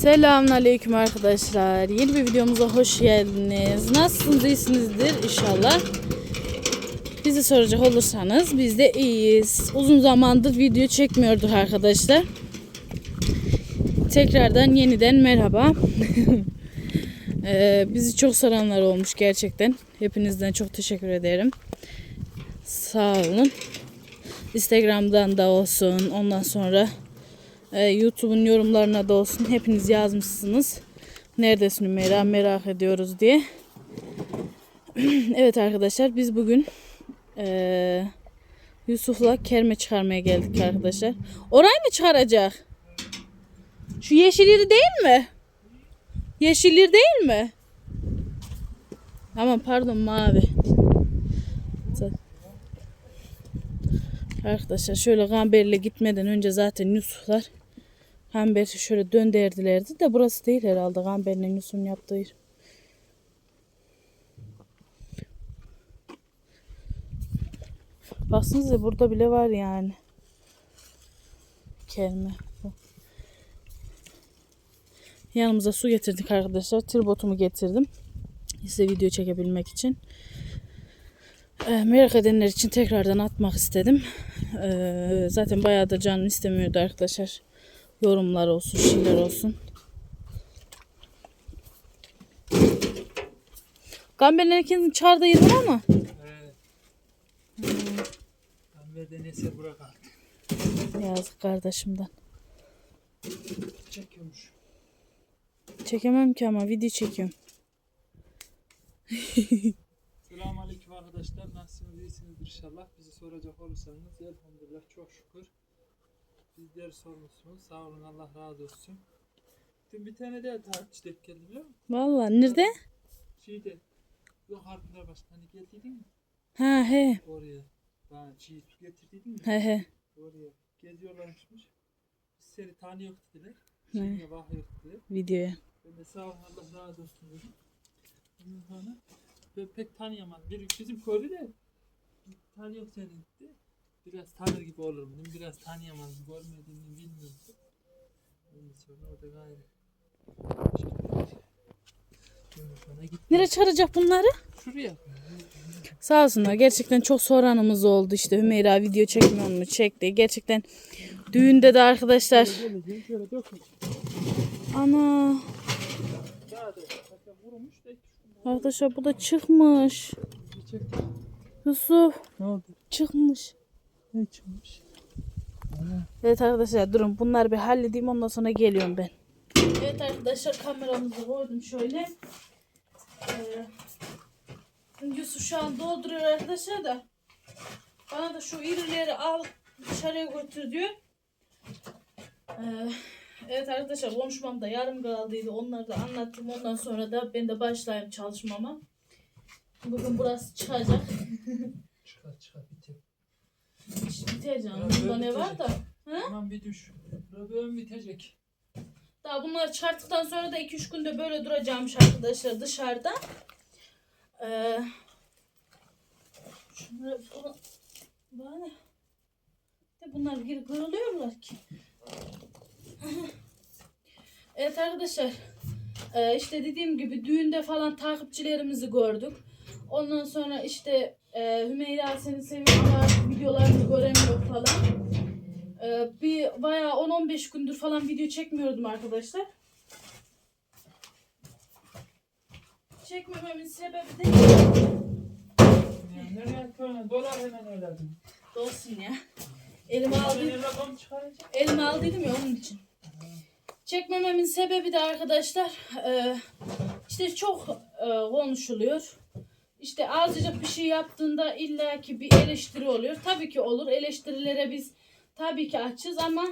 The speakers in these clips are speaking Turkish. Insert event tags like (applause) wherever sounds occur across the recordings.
Selamünaleyküm arkadaşlar. Yeni bir videomuza hoş geldiniz. Nasılsınız? iyisinizdir inşallah. Bizi soracak olursanız biz de iyiyiz. Uzun zamandır video çekmiyorduk arkadaşlar. Tekrardan yeniden merhaba. (laughs) Ee, bizi çok soranlar olmuş gerçekten. Hepinizden çok teşekkür ederim. Sağ olun. Instagram'dan da olsun. Ondan sonra ee, YouTube'un yorumlarına da olsun. Hepiniz yazmışsınız. Neredesin Ümeyra merak ediyoruz diye. (clears throat) evet arkadaşlar biz bugün ee, Yusuf'la kerme çıkarmaya geldik arkadaşlar. Orayı mı çıkaracak? Şu yeşil yeri değil mi? Yeşil yer değil mi? Aman pardon mavi. Arkadaşlar şöyle Gamber'le gitmeden önce zaten Yusuflar Gamber'i şöyle dönderdilerdi de burası değil herhalde Gamber'le Yusuf'un yaptığı yer. Baksanıza burada bile var yani. Kelime. bu. Yanımıza su getirdik arkadaşlar. Tribotumu getirdim. Size video çekebilmek için. Ee, merak edenler için tekrardan atmak istedim. Ee, zaten bayağı da canım istemiyordu arkadaşlar. Yorumlar olsun, şeyler olsun. Gamber'in herkesin çağırdığı yer var ama. Evet. Ben ve denese bırak artık. Yazık kardeşimden. Çekiyormuş. Çekemem ki ama video çekiyorum. (laughs) Selamünaleyküm arkadaşlar. Nasılsınız? İyisinizdir inşallah. Bizi soracak olursanız elhamdülillah çok şükür. Bizleri sormuşsunuz. Sağ olun Allah razı olsun. Dün bir tane daha takipçi denk geldi biliyor musun? Vallahi nerede? Şeyde. Yok harfler başta. Hani geldiydin mi? Ha he. Oraya. Ben çiğ su getirdiydin mi? He he. Oraya. Geziyorlarmışmış. Biz seni tanıyor dediler. Şimdi bakıyor dediler. Videoya. Ben de sağ olun Allah razı olsun dedim. Ondan sonra ben pek tanıyamadım. Bir bizim köylü de tanıyor seni dedi. Biraz tanır gibi olurum dedim. Biraz tanıyamadım. Görmediğimi bilmiyorum. Ondan sonra o da gayrı. Nereye çıkaracak bunları? Şuraya. Sağ olsunlar. Gerçekten çok soranımız oldu işte. Hümeyra video çekmiyor mu? Çekti. Gerçekten düğünde de arkadaşlar. Ana. Arkadaşlar bu da çıkmış. Yusuf Ne oldu? çıkmış. Ne çıkmış? Evet arkadaşlar durun bunları bir halledeyim ondan sonra geliyorum ben. Evet arkadaşlar kameramızı koydum şöyle. Ee, Yusuf şu an dolduruyor arkadaşlar da. Bana da şu irileri al dışarıya götür diyor. Ee, evet arkadaşlar konuşmam da yarım kaldıydı. Onları da anlattım. Ondan sonra da ben de başlayayım çalışmama. Bugün burası çıkacak. (laughs) Çıkar çıkar bitir. İş bitecek. Ya, Bunda ne var da. Ha? Hemen bir düş. Röbeğim bitecek. Daha bunları çıkarttıktan sonra da 2-3 günde böyle duracağımış arkadaşlar dışarıda. Ee, şunları bana de bunlar geri kırılıyorlar ki. evet arkadaşlar ee, işte dediğim gibi düğünde falan takipçilerimizi gördük. Ondan sonra işte e, Hümeyra seni seviyorum ama videolarını göremiyor falan. Ee, bir bayağı 10-15 gündür falan video çekmiyordum arkadaşlar. Çekmememin sebebi de? Dolar hemen öyle. olsun ya. Elime aldım. Elime aldıydım ya onun için. Çekmememin sebebi de arkadaşlar e, işte çok e, konuşuluyor. İşte azıcık bir şey yaptığında illaki bir eleştiri oluyor. Tabii ki olur. Eleştirilere biz tabii ki açız ama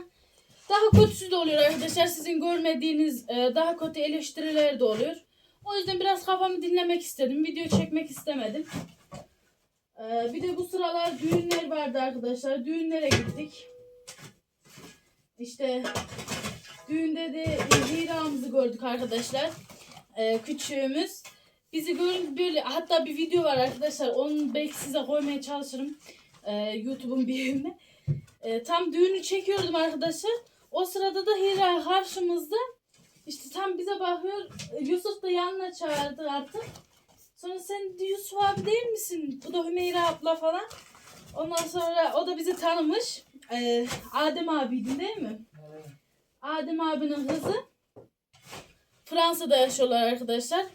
daha kötüsü de oluyor arkadaşlar. Sizin görmediğiniz e, daha kötü eleştiriler de oluyor. O yüzden biraz kafamı dinlemek istedim. Video çekmek istemedim. E, bir de bu sıralar düğünler vardı arkadaşlar. Düğünlere gittik. İşte düğünde de Hira'mızı gördük arkadaşlar. Ee, küçüğümüz. Bizi görün böyle hatta bir video var arkadaşlar. Onu belki size koymaya çalışırım. Ee, YouTube'un bir yerine. Ee, tam düğünü çekiyordum arkadaşlar. O sırada da Hira karşımızda. İşte bize bakıyor. Yusuf da yanına çağırdı artık. Sonra sen Yusuf abi değil misin? Bu da Hümeyra abla falan. Ondan sonra o da bizi tanımış. Ee, Adem abiydi değil mi? Evet. Adem abinin kızı. Fransa'da yaşıyorlar arkadaşlar.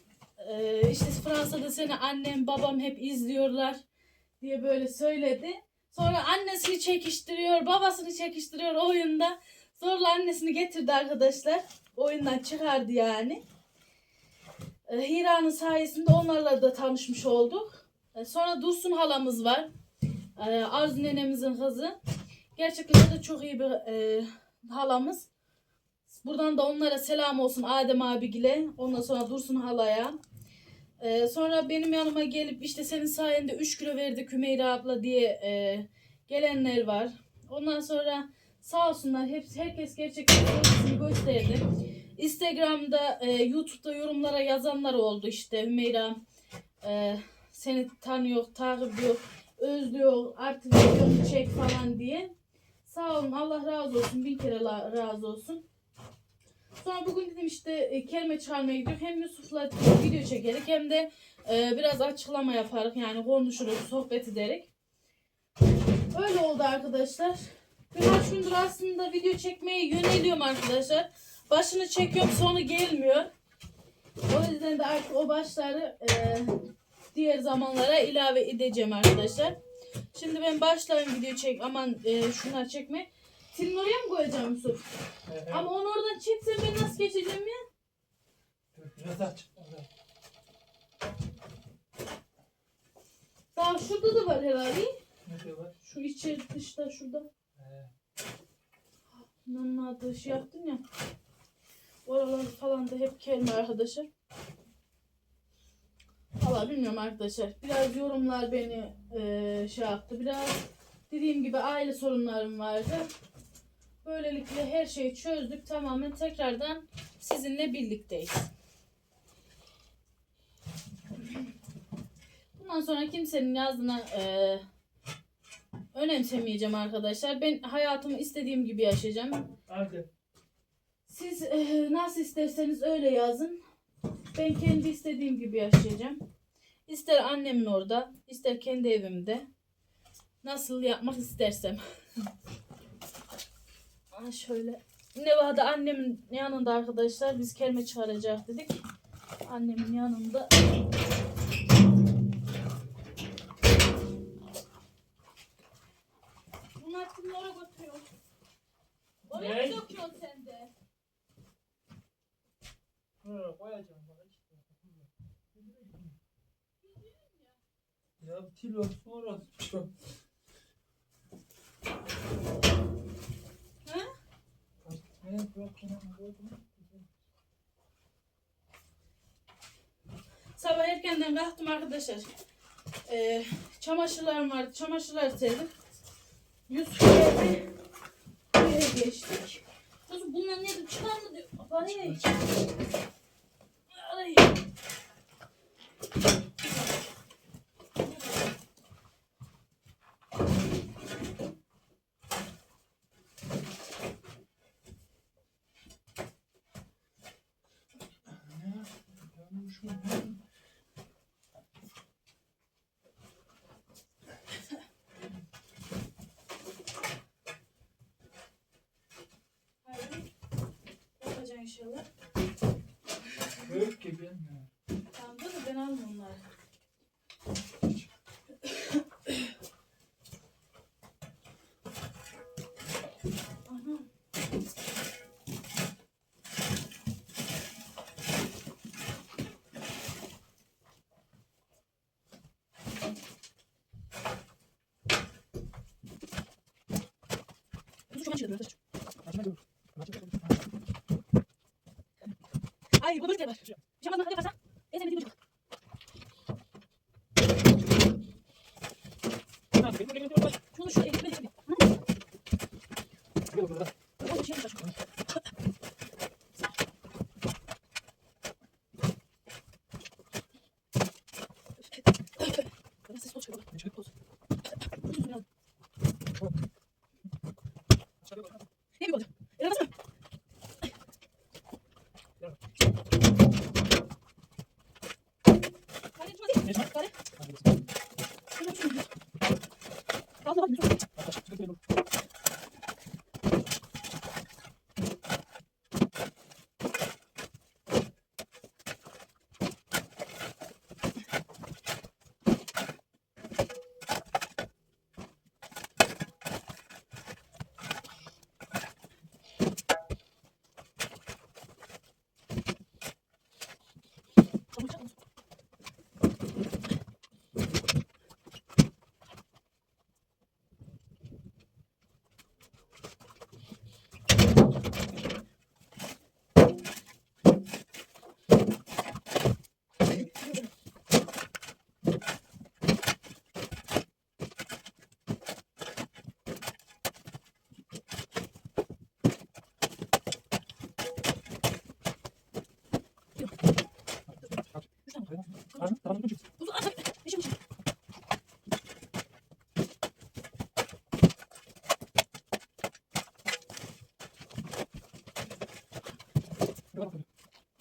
Ee, işte Fransa'da seni annem babam hep izliyorlar diye böyle söyledi. Sonra annesini çekiştiriyor, babasını çekiştiriyor oyunda. Zorla annesini getirdi arkadaşlar. Oyundan çıkardı yani. Ee, Hira'nın sayesinde onlarla da tanışmış olduk. Ee, sonra Dursun halamız var. Ee, Arzu nenemizin kızı. Gerçekten da çok iyi bir e, halamız. Buradan da onlara selam olsun Adem abigile. Ondan sonra Dursun halaya. Ee, sonra benim yanıma gelip işte senin sayende 3 kilo verdi Kümeyra abla diye e, gelenler var. Ondan sonra sağ olsunlar hepsi herkes gerçekten sevgisini gösterdi. Instagram'da, e, YouTube'da yorumlara yazanlar oldu işte Hümeyra e, seni tanıyor, takip ediyor, özlüyor, artık videonu çek falan diye. Sağ olun Allah razı olsun bin kere razı olsun. Sonra bugün dedim işte e, kelime çıkarmaya gidiyor. Hem Yusuf'la video çekerek hem de e, biraz açıklama yaparak yani konuşuruz, sohbet ederek. Öyle oldu arkadaşlar. Birkaç gündür aslında video çekmeye yöneliyorum arkadaşlar. Başını çekiyorum sonu gelmiyor. O yüzden de artık o başları e, diğer zamanlara ilave edeceğim arkadaşlar. Şimdi ben başlayayım video çek aman e, şunları çekme. Senin oraya mı koyacağım Yusuf? Evet. Ama onu oradan çeksen ben nasıl geçeceğim ya? Dur, Biraz aç. Evet. Daha şurada da var herhalde. Ne var? Şu içeri dışta şurada. He. Nanın adı şey yaptın ya. Oralar falan da hep kelime arkadaşlar. Valla bilmiyorum arkadaşlar. Biraz yorumlar beni eee, şey yaptı. Biraz dediğim gibi aile sorunlarım vardı. Böylelikle her şeyi çözdük. Tamamen tekrardan sizinle birlikteyiz. Bundan sonra kimsenin yazdığına eee önemsemeyeceğim arkadaşlar. Ben hayatımı istediğim gibi yaşayacağım. Hadi. Siz eee, nasıl isterseniz öyle yazın. Ben kendi istediğim gibi yaşayacağım. İster annemin orada, ister kendi evimde. Nasıl yapmak istersem. (laughs) Aa, şöyle. Nevada annemin yanında arkadaşlar biz kelime çıkaracak dedik. Annemin yanında. Bunlar kimlere oraya götürüyor? Oraya Ne? mı döküyorsun sen de? Koyacağım. Ya bir kilo sonra çok. Ha? Ne yok yine koydum. Sabah erkenden kalktım arkadaşlar. Ee, çamaşırlarım vardı. Çamaşırlar serdim. Yusuf geldi. Buraya geçtik. Yusuf bunlar nedir? Çıkar mı diyor. Parayı. Ay. Ne? Yanlış mı? Hayır. Yapacaksın inşallah. Ben ya. Tamam dur ben almam onları. Aha. Yusuf şuradan çıkıyor, biraz aç. Ay bu böyle var. Şamazdan hadi yaparsan. En sevmediğim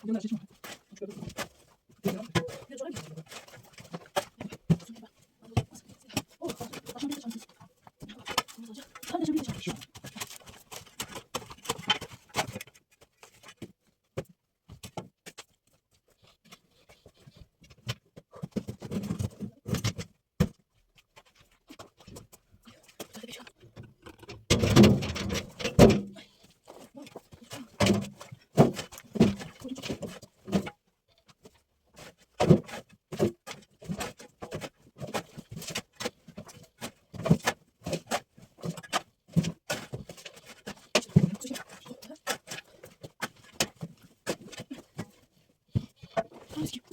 我跟那谁去。Thank you.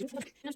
何?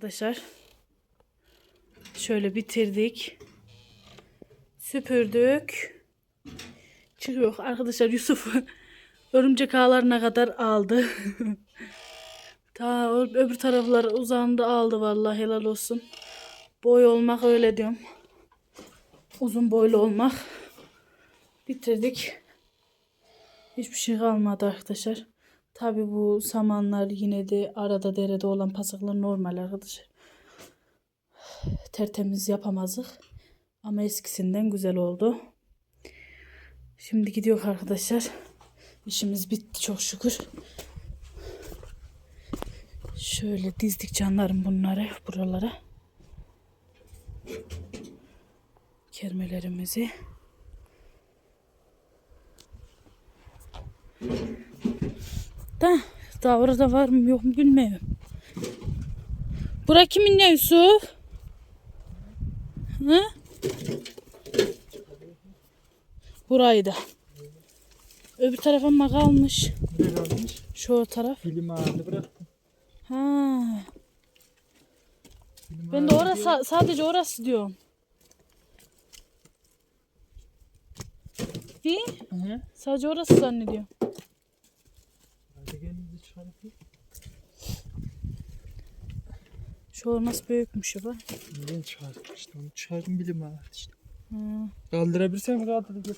Arkadaşlar şöyle bitirdik. Süpürdük. Çıkıyor. Arkadaşlar Yusuf (laughs) örümcek ağlarına kadar aldı. (laughs) Ta öbür taraflar uzandı aldı vallahi helal olsun. Boy olmak öyle diyorum. Uzun boylu olmak. Bitirdik. Hiçbir şey kalmadı arkadaşlar. Tabi bu samanlar yine de arada derede olan pasaklar normal arkadaşlar. Tertemiz yapamazdık. Ama eskisinden güzel oldu. Şimdi gidiyor arkadaşlar. İşimiz bitti çok şükür. Şöyle dizdik canlarım bunları buralara. Kermelerimizi. Da daha orada var mı yok mu bilmiyorum. Bura kimin ne Yusuf? Hı? Burayı da. Öbür tarafa mı kalmış? Ne kalmış? Şu taraf. Film ağırlı bıraktım. Ha. Film Ben de orası diyor. sadece orası diyorum. Değil? Hı hı. Sadece orası zannediyorum. Hadi kendinizi çıkarıp yiyin. Şu orası büyükmüş bak. Ben çıkardım işte onu çıkardım bilim ağırlı işte. Ha. Kaldırabilirsem kaldır getir.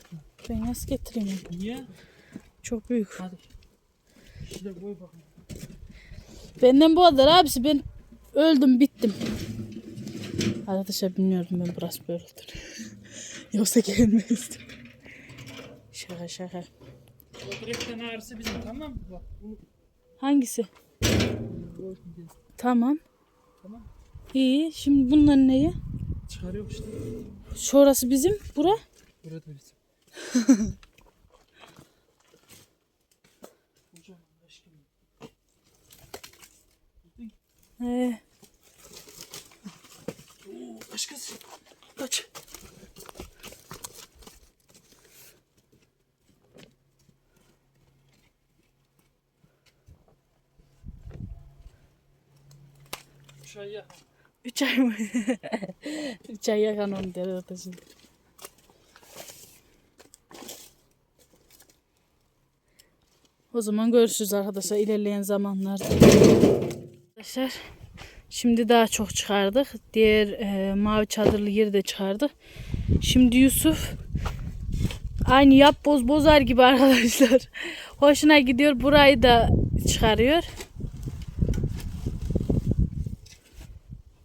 Ben nasıl getireyim? Niye? Çok büyük. Hadi. Şöyle koy bakayım. Benden bu kadar abisi ben öldüm bittim. Arkadaşlar bilmiyordum ben burası böyle olduğunu. (laughs) Yoksa gelmezdim. Şaka şaka. Direkten ağrısı bizim tamam mı? Bak bunu Hangisi? Tamam. Tamam. İyi. Şimdi bunların neyi? Çıkarıyor işte. Şurası bizim. Bura. Burada bizim. (laughs) Hocam aşkım. Ee, Oo, kaç kız. Kaç. Üç ay yakın. mı? üç ay yakan onu der arkadaşlar. O zaman görüşürüz arkadaşlar ilerleyen zamanlarda. Arkadaşlar şimdi daha çok çıkardık. Diğer e, mavi çadırlı yeri de çıkardık. Şimdi Yusuf aynı yap boz bozar gibi arkadaşlar. Hoşuna gidiyor. Burayı da çıkarıyor.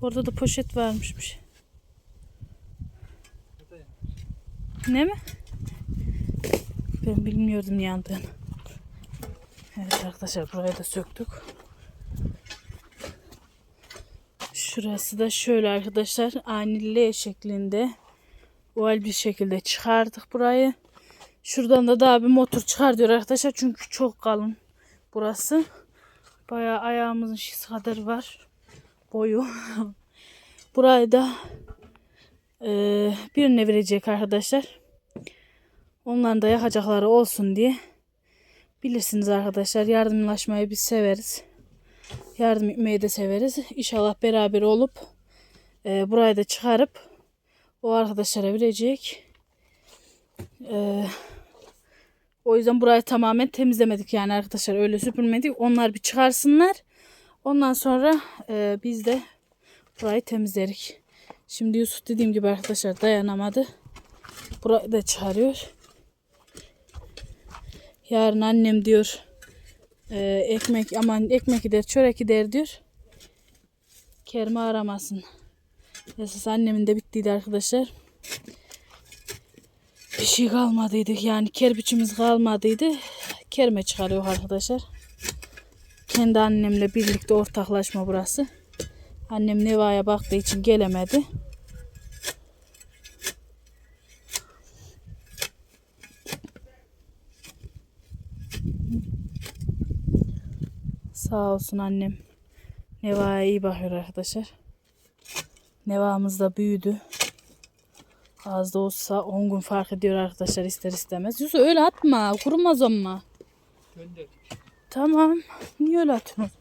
Orada da poşet ya. Ne mi? Ben bilmiyordum yandığını. Evet arkadaşlar burayı da söktük. Şurası da şöyle arkadaşlar. Ani L şeklinde. Oval bir şekilde çıkardık burayı. Şuradan da daha bir motor çıkar diyor arkadaşlar. Çünkü çok kalın burası. Bayağı ayağımızın şişi kadar var. Boyu. (laughs) burayı da eee birine verecek arkadaşlar. Onların da yakacakları olsun diye. Bilirsiniz arkadaşlar yardımlaşmayı biz severiz. Yardım etmeyi de severiz. İnşallah beraber olup e, burayı da çıkarıp o arkadaşlara verecek. E, o yüzden burayı tamamen temizlemedik yani arkadaşlar öyle süpürmedik. Onlar bir çıkarsınlar. Ondan sonra e, biz de burayı temizlerik. Şimdi Yusuf dediğim gibi arkadaşlar dayanamadı. Burayı da çıkarıyor. Yarın annem diyor e, ekmek aman ekmek gider çörek gider diyor. Kerime aramasın. Esas annemin de bittiydi arkadaşlar. Bir şey kalmadıydı yani kerpiçimiz kalmadıydı. Kerime çıkarıyor arkadaşlar. Kendi annemle birlikte ortaklaşma burası. Annem Neva'ya baktığı için gelemedi. Sağ olsun annem. Neva'ya iyi bakıyor arkadaşlar. Neva'mız da büyüdü. Az da olsa 10 gün fark ediyor arkadaşlar ister istemez. Yusuf öyle atma. Kurumaz ama. Gönderdik. Tamam. Niye öyle atıyorsun?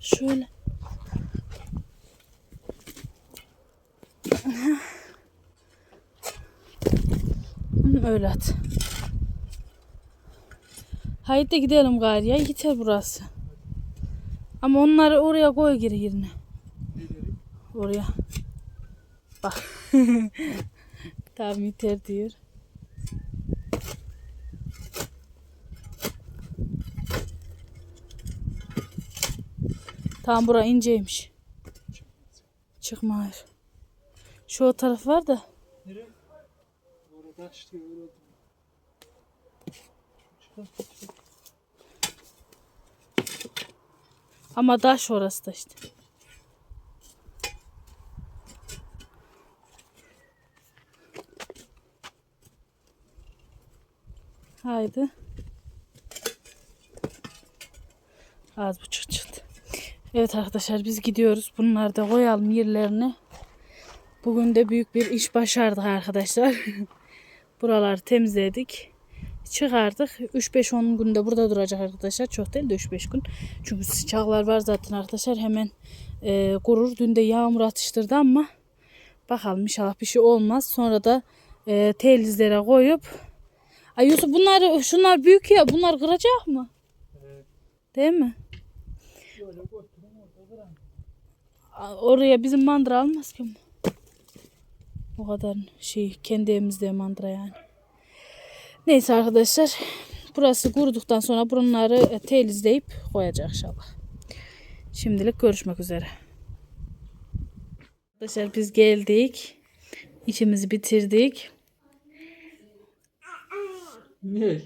Şöyle. Öyle at. Haydi gidelim gari ya. Yeter burası. Ama onları oraya koy geri yerine. Oraya. Bak. (laughs) tamam yeter diyor. Tamam bura inceymiş. Çıkma hayır. Şu o taraf var da. Ama taş orası da işte. Haydi. Az buçuk çıktı. Evet arkadaşlar biz gidiyoruz. Bunları da koyalım yerlerine. Bugün de büyük bir iş başardık arkadaşlar. (laughs) Buraları temizledik. Çıkardık. 3-5-10 günde burada duracak arkadaşlar. Çok değil de 3-5 gün. Çünkü sıcaklar var zaten arkadaşlar. Hemen e, kurur. Dün de yağmur atıştırdı ama bakalım inşallah bir şey olmaz. Sonra da e, telizlere koyup Ay Yusuf bunlar şunlar büyük ya. Bunlar kıracak mı? Evet. Değil mi? Böyle. A- Oraya bizim mandıra almaz ki. O kadar şey kendi evimizde mandıra yani. Neyse arkadaşlar. Burası kuruduktan sonra bunları e, telizleyip koyacak inşallah. Şimdilik görüşmek üzere. Arkadaşlar biz geldik. İşimizi bitirdik. Ne?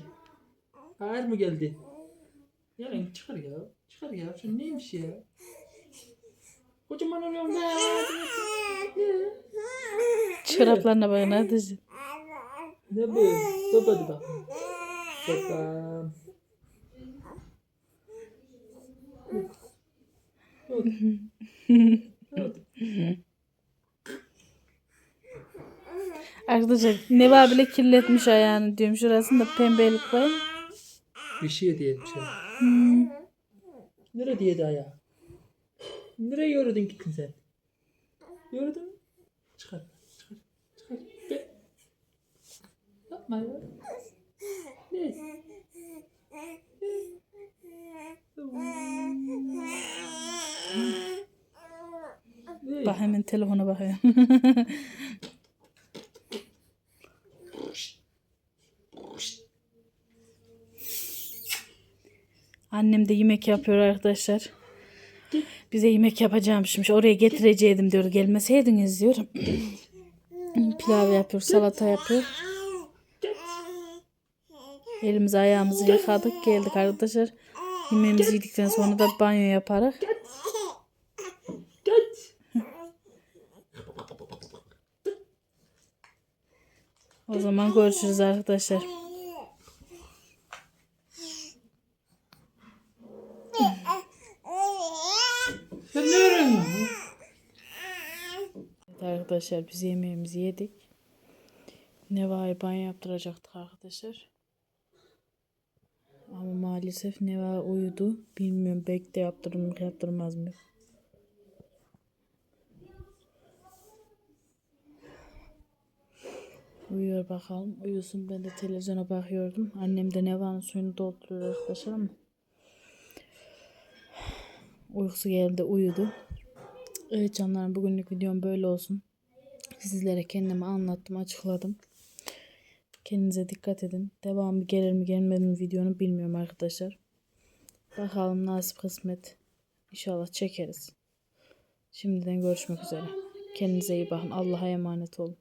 Ağır mı geldi? Yarın çıkar ya. Çıkar ya. Sen neymiş ya? Kocaman oluyorum be. Çoraplarına bakın hadi. Ne bu? Baba de bak. Baba. Arkadaşlar Neva bile kirletmiş ayağını diyorum. Şurasında pembelik var. Bir şey diyelim sen. Nereye diyedi ayağı? Nereye yürüdün gittin sen? Mü? Çıkar. Çıkar. Çıkar. Be. Yapma ya. Ne? Ne? Bak hemen telefona bakıyor. (laughs) Annem de yemek yapıyor arkadaşlar. Bize yemek yapacağımışmış. Oraya getireceğim diyor. Gelmeseydiniz diyor. (clears throat) Pilav yapıyor, salata yapıyor. Elimizi ayağımızı yıkadık. Geldik arkadaşlar. Yemeğimizi yedikten sonra da banyo yaparız. Git. O zaman görüşürüz arkadaşlar. Evet arkadaşlar biz yemeğimizi yedik. Neva'yı banyo yaptıracaktık arkadaşlar. Ama maalesef Neva uyudu. Bilmiyorum belki de yaptırır mı yaptırmaz mı. Uyuyor bakalım. Uyusun ben de televizyona bakıyordum. Annem de Neva'nın suyunu dolduruyor arkadaşlar ama. Uykusu geldi uyudu. Evet canlarım bugünlük videom böyle olsun. Sizlere kendimi anlattım, açıkladım. Kendinize dikkat edin. Devamı gelir mi gelmez mi videonun bilmiyorum arkadaşlar. Bakalım nasip kısmet. İnşallah çekeriz. Şimdiden görüşmek üzere. Kendinize iyi bakın. Allah'a emanet olun.